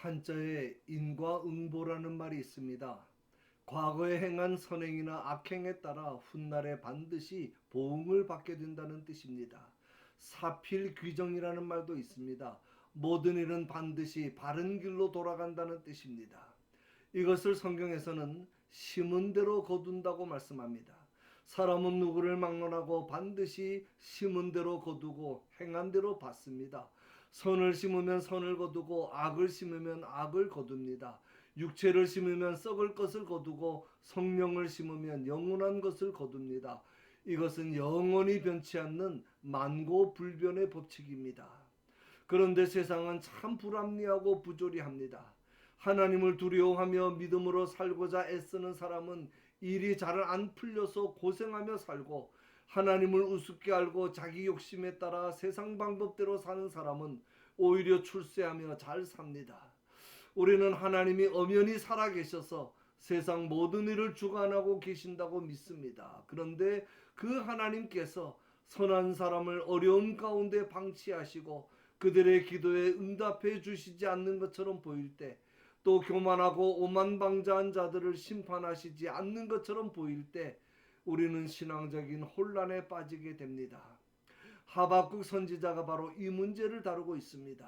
한자에 인과응보라는 말이 있습니다. 과거에 행한 선행이나 악행에 따라 훗날에 반드시 보응을 받게 된다는 뜻입니다. 사필 귀정이라는 말도 있습니다. 모든 일은 반드시 바른 길로 돌아간다는 뜻입니다. 이것을 성경에서는 심은 대로 거둔다고 말씀합니다. 사람은 누구를 막론하고 반드시 심은 대로 거두고 행한 대로 받습니다. 선을 심으면 선을 거두고 악을 심으면 악을 거둡니다. 육체를 심으면 썩을 것을 거두고 성령을 심으면 영원한 것을 거둡니다. 이것은 영원히 변치 않는 만고 불변의 법칙입니다. 그런데 세상은 참 불합리하고 부조리합니다. 하나님을 두려워하며 믿음으로 살고자 애쓰는 사람은 일이 잘 안 풀려서 고생하며 살고 하나님을 우습게 알고 자기 욕심에 따라 세상 방법대로 사는 사람은 오히려 출세하며 잘 삽니다. 우리는 하나님이 엄연히 살아계셔서 세상 모든 일을 주관하고 계신다고 믿습니다. 그런데 그 하나님께서 선한 사람을 어려움 가운데 방치하시고 그들의 기도에 응답해 주시지 않는 것처럼 보일 때 또 교만하고 오만방자한 자들을 심판하시지 않는 것처럼 보일 때 우리는 신앙적인 혼란에 빠지게 됩니다. 하박국 선지자가 바로 이 문제를 다루고 있습니다.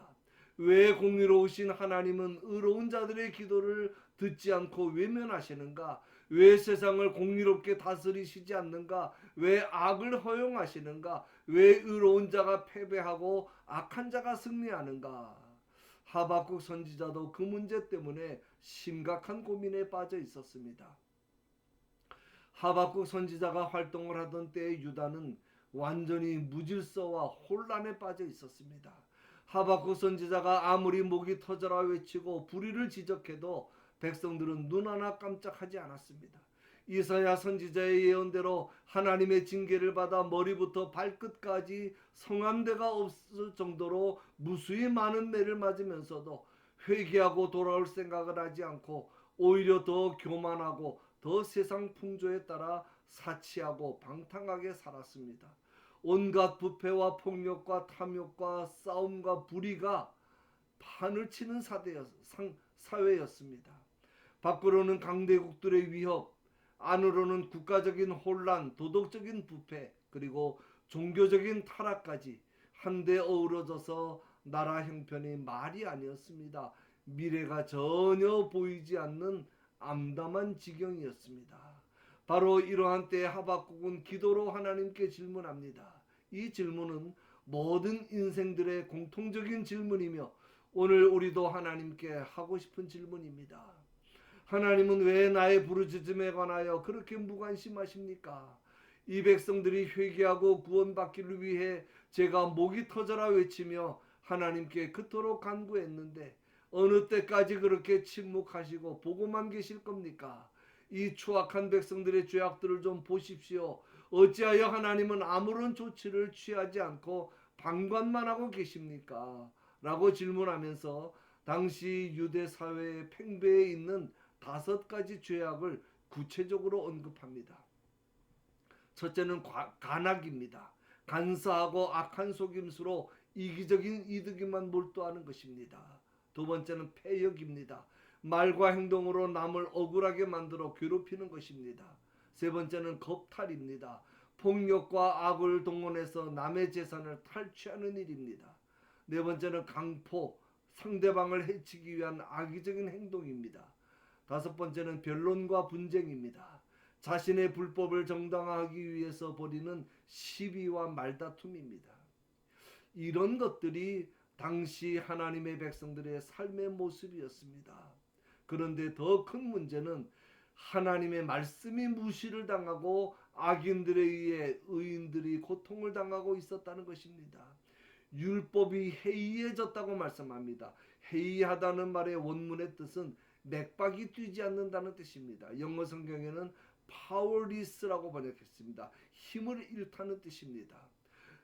왜 공의로우신 하나님은 의로운 자들의 기도를 듣지 않고 외면하시는가? 왜 세상을 공의롭게 다스리시지 않는가? 왜 악을 허용하시는가? 왜 의로운 자가 패배하고 악한 자가 승리하는가? 하박국 선지자도 그 문제 때문에 심각한 고민에 빠져 있었습니다. 하박국 선지자가 활동을 하던 때의 유다는 완전히 무질서와 혼란에 빠져 있었습니다. 하박국 선지자가 아무리 목이 터져라 외치고 불의를 지적해도 백성들은 눈 하나 깜짝하지 않았습니다. 이사야 선지자의 예언대로 하나님의 징계를 받아 머리부터 발끝까지 성함대가 없을 정도로 무수히 많은 매를 맞으면서도 회개하고 돌아올 생각을 하지 않고 오히려 더 교만하고 더 세상 풍조에 따라 사치하고 방탕하게 살았습니다. 온갖 부패와 폭력과 탐욕과 싸움과 불의가 판을 치는 사회였습니다. 밖으로는 강대국들의 위협, 안으로는 국가적인 혼란, 도덕적인 부패, 그리고 종교적인 타락까지 한데 어우러져서 나라 형편이 말이 아니었습니다. 미래가 전혀 보이지 않는 암담한 지경이었습니다. 바로 이러한 때에 하박국은 기도로 하나님께 질문합니다. 이 질문은 모든 인생들의 공통적인 질문이며 오늘 우리도 하나님께 하고 싶은 질문입니다. 하나님은 왜 나의 부르짖음에 관하여 그렇게 무관심하십니까? 이 백성들이 회개하고 구원받기를 위해 제가 목이 터져라 외치며 하나님께 그토록 간구했는데 어느 때까지 그렇게 침묵하시고 보고만 계실 겁니까? 이 추악한 백성들의 죄악들을 좀 보십시오. 어찌하여 하나님은 아무런 조치를 취하지 않고 방관만 하고 계십니까? 라고 질문하면서 당시 유대 사회의 팽배에 있는 다섯 가지 죄악을 구체적으로 언급합니다. 첫째는 과- 간악입니다. 간사하고 악한 속임수로 이기적인 이득에만 몰두하는 것입니다. 두 번째는 패역입니다. 말과 행동으로 남을 억울하게 만들어 괴롭히는 것입니다. 세 번째는 겁탈입니다. 폭력과 악을 동원해서 남의 재산을 탈취하는 일입니다. 네 번째는 강포, 상대방을 해치기 위한 악의적인 행동입니다. 다섯 번째는 변론과 분쟁입니다. 자신의 불법을 정당화하기 위해서 벌이는 시비와 말다툼입니다. 이런 것들이 당시 하나님의 백성들의 삶의 모습이었습니다. 그런데 더 큰 문제는 하나님의 말씀이 무시를 당하고 악인들에 의해 의인들이 고통을 당하고 있었다는 것입니다. 율법이 해이해졌다고 말씀합니다. 해이하다는 말의 원문의 뜻은 맥박이 뛰지 않는다는 뜻입니다. 영어 성경에는 powerless라고 번역했습니다. 힘을 잃다는 뜻입니다.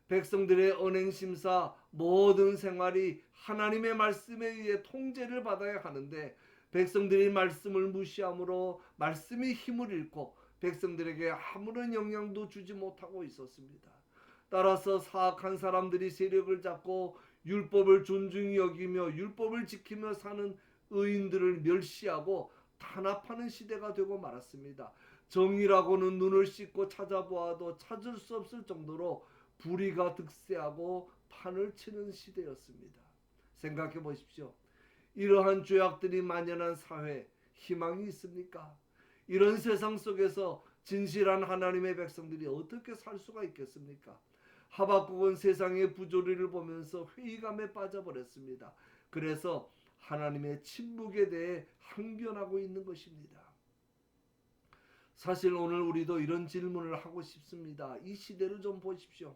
백성들의 언행 심사 모든 생활이 하나님의 말씀에 의해 통제를 받아야 하는데 백성들이 말씀을 무시함으로 말씀이 힘을 잃고 백성들에게 아무런 영향도 주지 못하고 있었습니다. 따라서 사악한 사람들이 세력을 잡고 율법을 존중히 여기며 율법을 지키며 사는 의인들을 멸시하고 탄압하는 시대가 되고 말았습니다. 정의라고는 눈을 씻고 찾아보아도 찾을 수 없을 정도로 불의가 득세하고 판을 치는 시대였습니다. 생각해 보십시오. 이러한 죄악들이 만연한 사회 희망이 있습니까? 이런 세상 속에서 진실한 하나님의 백성들이 어떻게 살 수가 있겠습니까? 하박국은 세상의 부조리를 보면서 회의감에 빠져버렸습니다. 그래서 하나님의 침묵에 대해 항변하고 있는 것입니다. 사실 오늘 우리도 이런 질문을 하고 싶습니다. 이 시대를 좀 보십시오.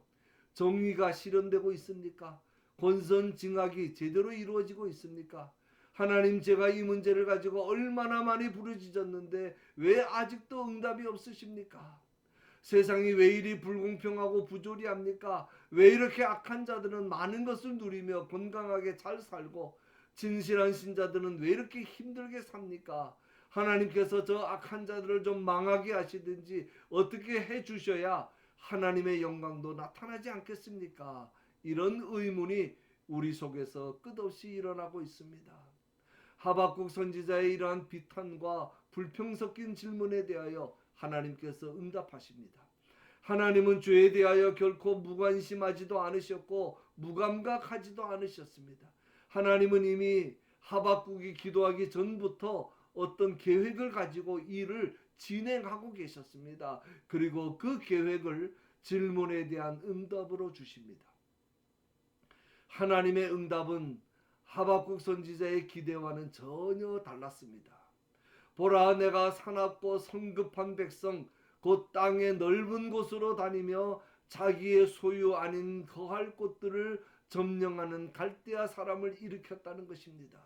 정의가 실현되고 있습니까? 권선징악이 제대로 이루어지고 있습니까? 하나님 제가 이 문제를 가지고 얼마나 많이 부르짖었는데 왜 아직도 응답이 없으십니까? 세상이 왜 이리 불공평하고 부조리합니까? 왜 이렇게 악한 자들은 많은 것을 누리며 건강하게 잘 살고 진실한 신자들은 왜 이렇게 힘들게 삽니까? 하나님께서 저 악한 자들을 좀 망하게 하시든지 어떻게 해 주셔야 하나님의 영광도 나타나지 않겠습니까? 이런 의문이 우리 속에서 끝없이 일어나고 있습니다. 하박국 선지자의 이러한 비탄과 불평 섞인 질문에 대하여 하나님께서 응답하십니다. 하나님은 죄에 대하여 결코 무관심하지도 않으셨고 무감각하지도 않으셨습니다. 하나님은 이미 하박국이 기도하기 전부터 어떤 계획을 가지고 일을 진행하고 계셨습니다. 그리고 그 계획을 질문에 대한 응답으로 주십니다. 하나님의 응답은 하박국 선지자의 기대와는 전혀 달랐습니다. 보라 내가 사납고 성급한 백성 곧 땅의 넓은 곳으로 다니며 자기의 소유 아닌 거할 곳들을 점령하는 갈대아 사람을 일으켰다는 것입니다.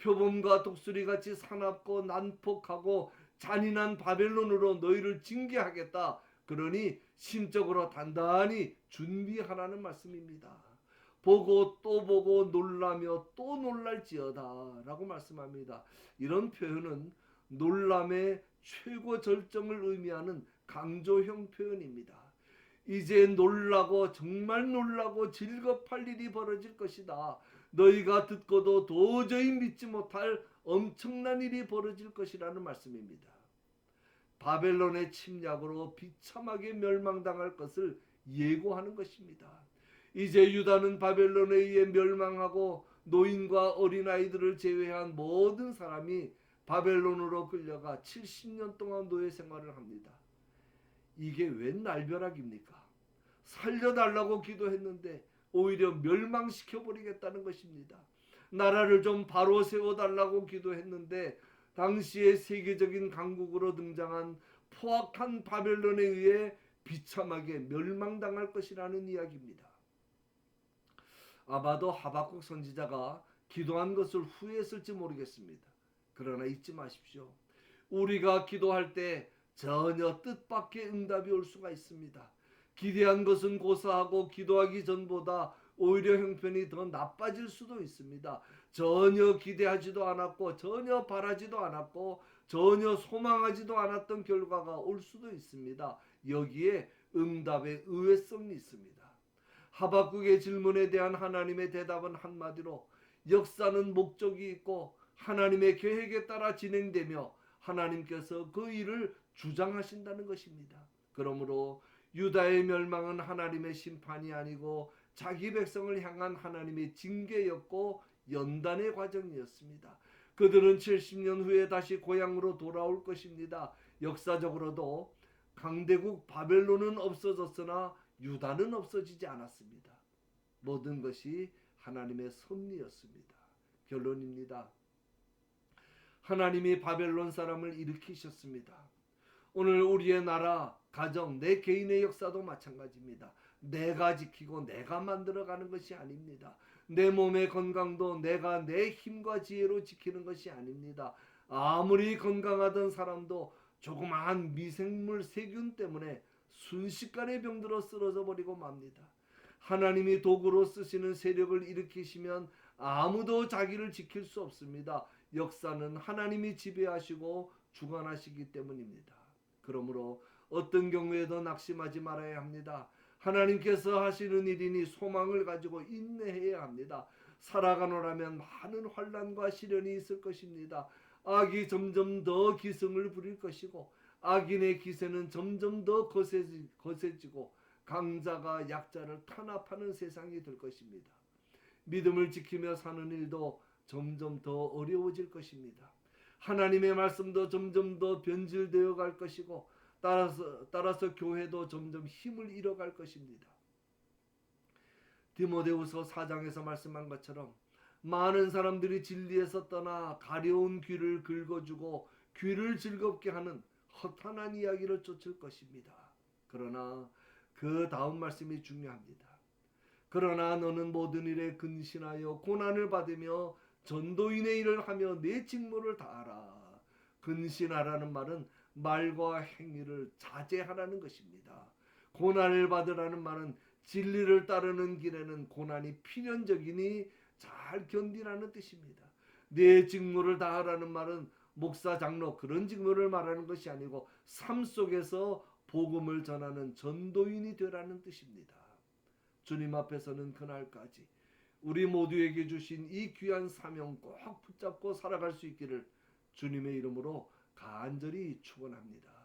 표범과 독수리 같이 사납고 난폭하고 잔인한 바벨론으로 너희를 징계하겠다. 그러니 심적으로 단단히 준비하라는 말씀입니다. 보고 또 보고 놀라며 또 놀랄지어다 라고 말씀합니다. 이런 표현은 놀람의 최고 절정을 의미하는 강조형 표현입니다. 이제 놀라고 정말 놀라고 즐겁할 일이 벌어질 것이다. 너희가 듣고도 도저히 믿지 못할 엄청난 일이 벌어질 것이라는 말씀입니다. 바벨론의 침략으로 비참하게 멸망당할 것을 예고하는 것입니다. 이제 유다는 바벨론에 의해 멸망하고 노인과 어린아이들을 제외한 모든 사람이 바벨론으로 끌려가 70년 동안 노예 생활을 합니다. 이게 웬 날벼락입니까? 살려달라고 기도했는데 오히려 멸망시켜 버리겠다는 것입니다. 나라를 좀 바로 세워달라고 기도했는데 당시의 세계적인 강국으로 등장한 포악한 바벨론에 의해 비참하게 멸망당할 것이라는 이야기입니다. 아마도 하박국 선지자가 기도한 것을 후회했을지 모르겠습니다. 그러나 잊지 마십시오. 우리가 기도할 때 전혀 뜻밖의 응답이 올 수가 있습니다. 기대한 것은 고사하고 기도하기 전보다 오히려 형편이 더 나빠질 수도 있습니다. 전혀 기대하지도 않았고 전혀 바라지도 않았고 전혀 소망하지도 않았던 결과가 올 수도 있습니다. 여기에 응답의 의외성이 있습니다. 하박국의 질문에 대한 하나님의 대답은 한마디로 역사는 목적이 있고 하나님의 계획에 따라 진행되며 하나님께서 그 일을 주장하신다는 것입니다. 그러므로 유다의 멸망은 하나님의 심판이 아니고 자기 백성을 향한 하나님의 징계였고 연단의 과정이었습니다. 그들은 70년 후에 다시 고향으로 돌아올 것입니다. 역사적으로도 강대국 바벨론은 없어졌으나 유다는 없어지지 않았습니다. 모든 것이 하나님의 섭리였습니다. 결론입니다. 하나님이 바벨론 사람을 일으키셨습니다. 오늘 우리의 나라, 가정, 내 개인의 역사도 마찬가지입니다. 내가 지키고 내가 만들어가는 것이 아닙니다. 내 몸의 건강도 내가 내 힘과 지혜로 지키는 것이 아닙니다. 아무리 건강하던 사람도 조그마한 미생물 세균 때문에 순식간에 병들어 쓰러져 버리고 맙니다. 하나님이 도구로 쓰시는 세력을 일으키시면 아무도 자기를 지킬 수 없습니다. 역사는 하나님이 지배하시고 주관하시기 때문입니다. 그러므로 어떤 경우에도 낙심하지 말아야 합니다. 하나님께서 하시는 일이니 소망을 가지고 인내해야 합니다. 살아가노라면 많은 환란과 시련이 있을 것입니다. 악이 점점 더 기승을 부릴 것이고 악인의 기세는 점점 더 거세지, 거세지고 강자가 약자를 탄압하는 세상이 될 것입니다. 믿음을 지키며 사는 일도 점점 더 어려워질 것입니다. 하나님의 말씀도 점점 더 변질되어 갈 것이고 따라서 따라서 교회도 점점 힘을 잃어갈 것입니다. 디모데후서 4장에서 말씀한 것처럼 많은 사람들이 진리에서 떠나 가려운 귀를 긁어주고 귀를 즐겁게 하는 허탄한 이야기를 쫓을 것입니다. 그러나 그 다음 말씀이 중요합니다. 그러나 너는 모든 일에 근신하여 고난을 받으며 전도인의 일을 하며 내 직무를 다하라. 근신하라는 말은 말과 행위를 자제하라는 것입니다. 고난을 받으라는 말은 진리를 따르는 길에는 고난이 필연적이니 잘 견디라는 뜻입니다. 내 직무를 다하라는 말은 목사 장로 그런 직무를 말하는 것이 아니고 삶 속에서 복음을 전하는 전도인이 되라는 뜻입니다. 주님 앞에서는 그날까지 우리 모두에게 주신 이 귀한 사명 꼭 붙잡고 살아갈 수 있기를 주님의 이름으로 간절히 축원합니다.